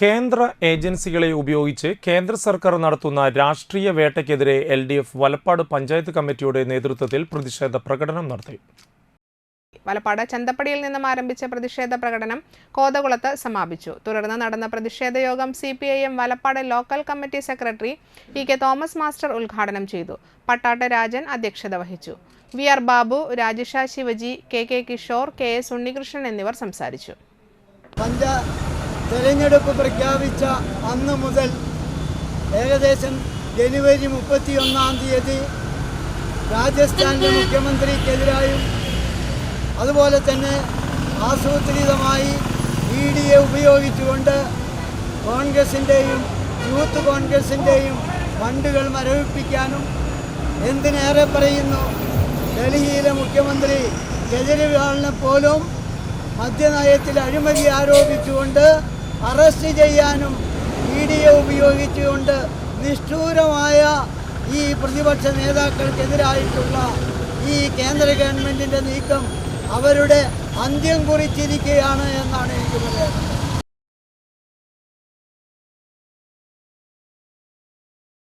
കേന്ദ്ര ഏജൻസികളെ ഉപയോഗിച്ച് കേന്ദ്ര സർക്കാർ നടത്തുന്ന രാഷ്ട്രീയ വേട്ടയ്ക്കെതിരെ L D F Valappad panchayat കമ്മിറ്റിയുടെ നേതൃത്വത്തിൽ പ്രതിഷേധ പ്രകടനം നടത്തി. വലപ്പാട് ചന്തപ്പടിയിൽ നിന്നും ആരംഭിച്ച പ്രതിഷേധ പ്രകടനം കോതകുളത്ത് സമാപിച്ചു. തുടർന്ന് നടന്ന പ്രതിഷേധ യോഗം C P I M Valappad local committee secretary E K Thomas master ഉദ്ഘാടനം ചെയ്തു. പട്ടാട്ട രാജൻ അധ്യക്ഷത വഹിച്ചു. V R Babu Rajisha Shivaji K K Kishore K S Unnikrishnan എന്നിവർ സംസാരിച്ചു. തെരഞ്ഞെടുപ്പ് പ്രഖ്യാപിച്ച അന്ന് മുതൽ ഏകദേശം ജനുവരി മുപ്പത്തിയൊന്നാം തീയതി രാജസ്ഥാനിലെ മുഖ്യമന്ത്രിക്കെതിരായും അതുപോലെ തന്നെ ആസൂത്രിതമായി ഇ ഡിയെ ഉപയോഗിച്ചുകൊണ്ട് കോൺഗ്രസിന്റെയും യൂത്ത് കോൺഗ്രസിന്റെയും ഫണ്ടുകൾ മരവിപ്പിക്കാനും എന്തിനേറെ പറയുന്നു? ഡൽഹിയിലെ മുഖ്യമന്ത്രി കെജ്രിവാളിനെ പോലും മദ്യനയത്തിൽ അഴിമതി ആരോപിച്ചുകൊണ്ട് അറസ്റ്റ് ചെയ്യാനും ഇ ഡിയെ ഉപയോഗിച്ചുകൊണ്ട് നിഷ്ഠൂരമായ ഈ പ്രതിപക്ഷ നേതാക്കൾക്കെതിരായിട്ടുള്ള ഈ കേന്ദ്ര ഗവൺമെന്റിന്റെ നീക്കം അവരുടെ അന്ത്യം കുറിച്ചിരിക്കുകയാണ് എന്നാണ് എനിക്ക് പറയാനുള്ളത്.